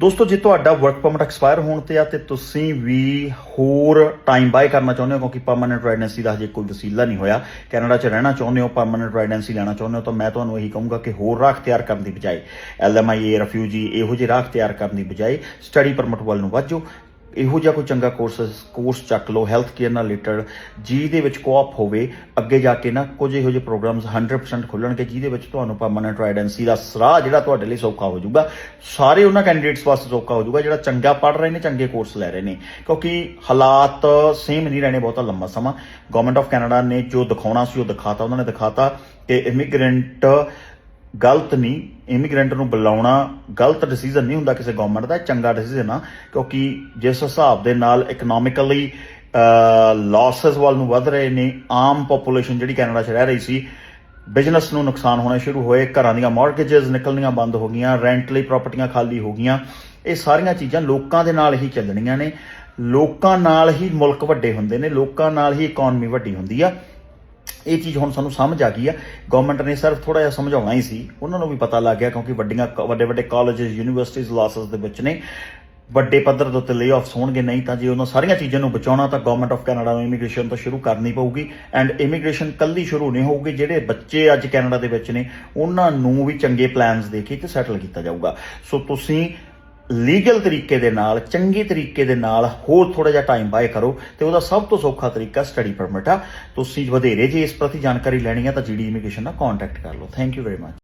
ਦੋਸਤੋ, ਜੇ ਤੁਹਾਡਾ ਵਰਕ ਪਰਮਿਟ ਐਕਸਪਾਇਰ ਹੋਣ ਤੇ ਆ ਤੇ ਤੁਸੀਂ ਵੀ ਹੋਰ ਟਾਈਮ ਬਾਏ ਕਰਨਾ ਚਾਹੁੰਦੇ ਹੋ, ਕਿਉਂਕਿ ਪਰਮਨੈਂਟ ਰੈਜ਼ੀਡੈਂਸੀ ਦਾ ਹਜੇ ਕੋਈ ਵਸੀਲਾ ਨਹੀਂ ਹੋਇਆ, ਕੈਨੇਡਾ 'ਚ ਰਹਿਣਾ ਚਾਹੁੰਦੇ ਹੋ ਪਰਮਨੈਂਟ ਰੈਜ਼ੀਡੈਂਸੀ ਲੈਣਾ ਚਾਹੁੰਦੇ ਹੋ, ਤਾਂ ਮੈਂ ਤੁਹਾਨੂੰ ਇਹੀ ਕਹੂੰਗਾ ਕਿ ਹੋਰ ਰਾਹ ਤਿਆਰ ਕਰਨ ਦੀ ਬਜਾਏ ਐਲਐਮਆਈਏ ਰਿਫਿਊਜੀ, ਇਹੋ ਜਿਹੇ ਰਾਹ ਤਿਆਰ ਕਰਨ ਦੀ ਬਜਾਏ ਸਟੱਡੀ ਪਰਮਿਟ ਵੱਲ ਨੂੰ ਵੱਜੋ ਇਹੋ ਜਿਹਾ ਕੋਈ ਚੰਗਾ ਕੋਰਸ ਕੋਰਸ ਚੱਕ ਲਓ ਹੈਲਥ ਕੇਅਰ ਨਾਲ ਰਿਲੇਟਡ ਜਿਹਦੇ ਵਿੱਚ ਕੋਆਪ ਹੋਵੇ, ਅੱਗੇ ਜਾ ਕੇ ਨਾ ਕੁਝ ਇਹੋ ਜਿਹੇ ਪ੍ਰੋਗਰਾਮਸ 100% ਖੁੱਲਣਗੇ, ਜਿਹਦੇ ਵਿੱਚ ਤੁਹਾਨੂੰ ਪਰਮਨੈਂਟ ਰੈਜ਼ੀਡੈਂਸੀ ਦਾ ਸਰਾਹ ਜਿਹੜਾ ਤੁਹਾਡੇ ਲਈ ਸੌਖਾ ਹੋ ਜਾਊਗਾ। ਸਾਰੇ ਉਹਨਾਂ ਕੈਂਡੀਡੇਟਸ ਵਾਸਤੇ ਸੌਖਾ ਹੋ ਜਾਊਗਾ, ਜਿਹੜਾ ਚੰਗਾ ਪੜ ਰਹੇ ਨੇ, ਚੰਗੇ ਕੋਰਸ ਲੈ ਰਹੇ ਨੇ। ਕਿਉਂਕਿ ਹਾਲਾਤ ਸੇਮ ਨਹੀਂ ਰਹਿਣੇ ਬਹੁਤਾ ਲੰਮਾ ਸਮਾਂ। ਗਵਰਨਮੈਂਟ ਆਫ ਕੈਨੇਡਾ ਨੇ ਜੋ ਦਿਖਾਉਣਾ ਸੀ, ਉਹ ਦਿਖਾਤਾ, ਉਹਨਾਂ ਨੇ ਦਿਖਾਤਾ ਕਿ ਇਮੀਗ੍ਰੈਂਟ ਗਲਤ ਨਹੀਂ ਇਮੀਗ੍ਰੈਂਟ ਨੂੰ ਬੁਲਾਉਣਾ ਗਲਤ ਡਿਸੀਜਨ ਨਹੀਂ ਹੁੰਦਾ ਕਿਸੇ ਗਵਰਨਮੈਂਟ ਦਾ ਚੰਗਾ ਡਿਸੀਜਨ ਆ, ਕਿਉਂਕਿ ਜਿਸ ਹਿਸਾਬ ਦੇ ਨਾਲ ਇਕਨੋਮਿਕਲੀ ਲਾਸਸ ਵੱਲ ਨੂੰ ਵਧ ਰਹੇ ਨੇ, ਆਮ ਪੋਪੂਲੇਸ਼ਨ ਜਿਹੜੀ ਕੈਨੇਡਾ 'ਚ ਰਹਿ ਰਹੀ ਸੀ ਬਿਜ਼ਨਸ ਨੂੰ ਨੁਕਸਾਨ ਹੋਣਾ ਸ਼ੁਰੂ ਹੋਏ, ਘਰਾਂ ਦੀਆਂ ਮਾਰਗੇजेस ਨਿਕਲਣੀਆਂ ਬੰਦ ਹੋ ਗਈਆਂ ਰੈਂਟ ਲਈ ਪ੍ਰਾਪਰਟੀਆਂ ਖਾਲੀ ਹੋ ਗਈਆਂ, ਇਹ ਸਾਰੀਆਂ ਚੀਜ਼ਾਂ ਲੋਕਾਂ ਦੇ ਨਾਲ ਹੀ ਚੱਲਣੀਆਂ ਨੇ, ਲੋਕਾਂ ਨਾਲ ਹੀ ਮੁਲਕ ਵੱਡੇ ਹੁੰਦੇ ਨੇ, ਲੋਕਾਂ ਨਾਲ ਹੀ ਇਕਨੋਮੀ ਵੱਡੀ ਹੁੰਦੀ ਆ। ਇਹ ਚੀਜ਼ ਹੁਣ ਸਾਨੂੰ ਸਮਝ ਆ ਗਈ ਆ। ਗਵਰਨਮੈਂਟ ਨੇ ਸਿਰਫ ਥੋੜਾ ਜਿਹਾ ਸਮਝਾਉਣਾ ਹੀ ਸੀ। ਉਹਨਾਂ ਨੂੰ ਵੀ ਪਤਾ ਲੱਗ ਗਿਆ ਕਿਉਂਕਿ ਵੱਡੀਆਂ ਵੱਡੇ ਵੱਡੇ ਕਾਲਜਸ ਯੂਨੀਵਰਸਿਟੀਜ਼ ਲਾਸਸ ਦੇ ਵਿੱਚ ਨੇ। ਵੱਡੇ ਪੱਧਰ ਦੇ ਉੱਤੇ ਲੇਆਫਸ ਹੋਣਗੇ, ਨਹੀਂ ਤਾਂ ਜੇ ਉਹਨਾਂ ਸਾਰੀਆਂ ਚੀਜ਼ਾਂ ਨੂੰ ਬਚਾਉਣਾ ਤਾਂ ਗਵਰਨਮੈਂਟ ਆਫ ਕੈਨੇਡਾ ਨੂੰ ਇਮੀਗ੍ਰੇਸ਼ਨ ਤੋਂ ਸ਼ੁਰੂ ਕਰਨੀ ਪਊਗੀ। ਐਂਡ ਇਮੀਗ੍ਰੇਸ਼ਨ ਕੱਲੀ ਸ਼ੁਰੂ ਨਹੀਂ ਹੋਊਗੀ, ਜਿਹੜੇ ਬੱਚੇ ਅੱਜ ਕੈਨੇਡਾ ਦੇ ਵਿੱਚ ਨੇ, ਉਹਨਾਂ ਨੂੰ ਵੀ ਚੰਗੇ ਪਲਾਨਸ ਦੇ ਕੇ ਤੇ ਸੈਟਲ ਕੀਤਾ ਜਾਊਗਾ। ਸੋ ਤੁਸੀਂ ਲੀਗਲ ਤਰੀਕੇ ਦੇ ਨਾਲ, ਚੰਗੇ ਤਰੀਕੇ ਦੇ ਨਾਲ ਹੋਰ ਥੋੜਾ ਜਿਹਾ ਟਾਈਮ ਬਾਏ ਕਰੋ ਤੇ ਉਹਦਾ ਸਭ ਤੋਂ ਸੌਖਾ ਤਰੀਕਾ ਸਟੱਡੀ ਪਰਮਿਟ ਆ। ਤੁਸੀਂ ਵਧੇਰੇ ਜੇ ਇਸ ਪ੍ਰਤੀ ਜਾਣਕਾਰੀ ਲੈਣੀ ਆ ਤਾਂ ਜੀਡੀ ਇਮੀਗ੍ਰੇਸ਼ਨ ਨਾਲ ਕੰਟੈਕਟ ਕਰ ਲਓ। Thank you very much